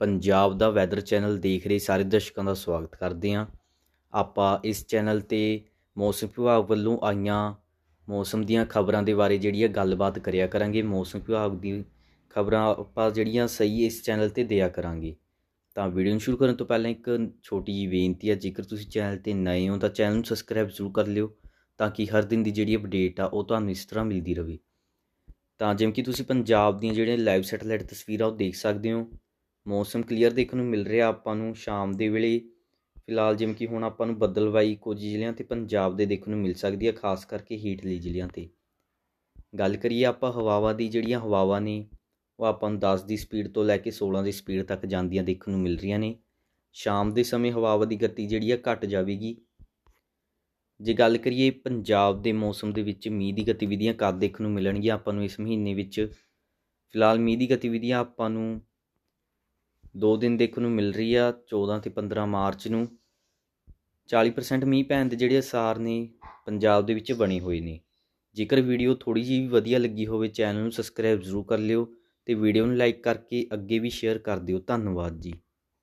ਪੰਜਾਬ ਦਾ weather channel ਦੇਖ ਰਹੇ ਸਾਰੇ ਦਰਸ਼ਕਾਂ ਦਾ ਸਵਾਗਤ ਕਰਦੇ ਹਾਂ। ਆਪਾਂ ਇਸ ਚੈਨਲ ਤੇ ਮੌਸਮ ਵਿਭਾਗ ਵੱਲੋਂ ਆਈਆਂ ਮੌਸਮ ਦੀਆਂ ਖਬਰਾਂ ਦੇ ਬਾਰੇ ਜਿਹੜੀ ਹੈ ਗੱਲਬਾਤ ਕਰਿਆ ਕਰਾਂਗੇ। ਮੌਸਮ ਵਿਭਾਗ ਦੀ ਖਬਰਾਂ ਆਪਾਂ ਜਿਹੜੀਆਂ ਸਹੀ ਇਸ ਚੈਨਲ ਤੇ ਦਿਆ ਕਰਾਂਗੇ। ਤਾਂ ਵੀਡੀਓ ਨੂੰ ਸ਼ੁਰੂ ਕਰਨ ਤੋਂ ਪਹਿਲਾਂ ਇੱਕ ਛੋਟੀ ਜਿਹੀ ਬੇਨਤੀ ਹੈ ਜੇਕਰ ਤੁਸੀਂ ਚੈਨਲ ਤੇ ਨਏ ਹੋ ਤਾਂ ਚੈਨਲ ਨੂੰ ਸਬਸਕ੍ਰਾਈਬ ਜ਼ਰੂਰ ਕਰ ਲਿਓ ਤਾਂ ਕਿ ਹਰ ਦਿਨ ਦੀ ਜਿਹੜੀ ਅਪਡੇਟ ਆ ਉਹ ਤੁਹਾਨੂੰ ਇਸ ਤਰ੍ਹਾਂ ਮਿਲਦੀ ਰਹੇ ਤਾਂ ਜਿਵੇਂ ਕਿ ਤੁਸੀਂ ਪੰਜਾਬ ਦੀਆਂ ਜਿਹੜੀਆਂ ਲਾਈਵ ਸੈਟੇਲਾਈਟ ਤਸਵੀਰਾਂ ਉਹ ਦੇਖ ਸਕਦੇ ਹੋ। ਮੌਸਮ ਕਲੀਅਰ ਦੇਖਣ ਨੂੰ ਮਿਲ ਰਿਹਾ ਆਪਾਂ ਨੂੰ ਸ਼ਾਮ ਦੇ ਵੇਲੇ। ਫਿਲਹਾਲ ਜਿਵੇਂ ਕਿ ਹੁਣ ਆਪਾਂ ਨੂੰ ਬੱਦਲਵਾਈ ਕੁਝ ਜ਼ਿਲ੍ਹਿਆਂ ਤੇ ਪੰਜਾਬ ਦੇ ਦੇਖਣ ਨੂੰ ਮਿਲ ਸਕਦੀ ਹੈ ਖਾਸ ਕਰਕੇ ਹੇਠਲੇ ਜ਼ਿਲ੍ਹਿਆਂ ਤੇ। ਗੱਲ ਕਰੀਏ ਆਪਾਂ ਹਵਾਵਾਂ ਦੀ, ਜਿਹੜੀਆਂ ਹਵਾਵਾਂ ਨੇ, ਉਹ ਆਪਾਂ ਨੂੰ 10 ਦੀ ਸਪੀਡ ਤੋਂ ਲੈ ਕੇ 16 ਦੀ ਸਪੀਡ ਤੱਕ ਜਾਂਦੀਆਂ ਦੇਖਣ ਨੂੰ ਮਿਲ ਰਹੀਆਂ ਨੇ। ਸ਼ਾਮ ਦੇ ਸਮੇਂ ਹਵਾਵਾਂ ਦੀ ਗਤੀ ਜਿਹੜੀ ਆ, ਘਟ ਜਾਵੇਗੀ। ਜੇ ਗੱਲ ਕਰੀਏ ਪੰਜਾਬ ਦੇ ਮੌਸਮ ਦੇ ਵਿੱਚ ਮੀਂਹ ਦੀ ਗਤੀਵਿਧੀਆਂ ਕਦ ਦੇਖਣ ਨੂੰ ਮਿਲਣਗੀਆਂ ਆਪਾਂ ਨੂੰ ਇਸ ਮਹੀਨੇ ਵਿੱਚ। ਫਿਲਹਾਲ ਮੀਂਹ ਦੀ ਗਤੀਵਿਧੀਆਂ ਆਪਾਂ ਨੂੰ ਦੋ ਦਿਨ ਦੇਖਣ ਨੂੰ ਮਿਲ ਰਹੀ ਆ 14 ਤੇ 15 ਮਾਰਚ ਨੂੰ। 40% ਮੀਂਹ ਪੈਣ ਦੇ ਜਿਹੜੇ ਅਸਾਰ ਨੇ, ਪੰਜਾਬ ਦੇ ਵਿੱਚ ਬਣੇ ਹੋਏ ਨੇ। ਜੇਕਰ ਵੀਡੀਓ ਥੋੜੀ ਜਿਹੀ ਵੀ ਵਧੀਆ ਲੱਗੀ ਹੋਵੇ, ਚੈਨਲ ਨੂੰ ਸਬਸਕ੍ਰਾਈਬ ਜ਼ਰੂਰ ਕਰ ਲਿਓ ਤੇ ਵੀਡੀਓ ਨੂੰ ਲਾਈਕ ਕਰਕੇ ਅੱਗੇ ਵੀ ਸ਼ੇਅਰ ਕਰ ਦਿਓ। ਧੰਨਵਾਦ ਜੀ।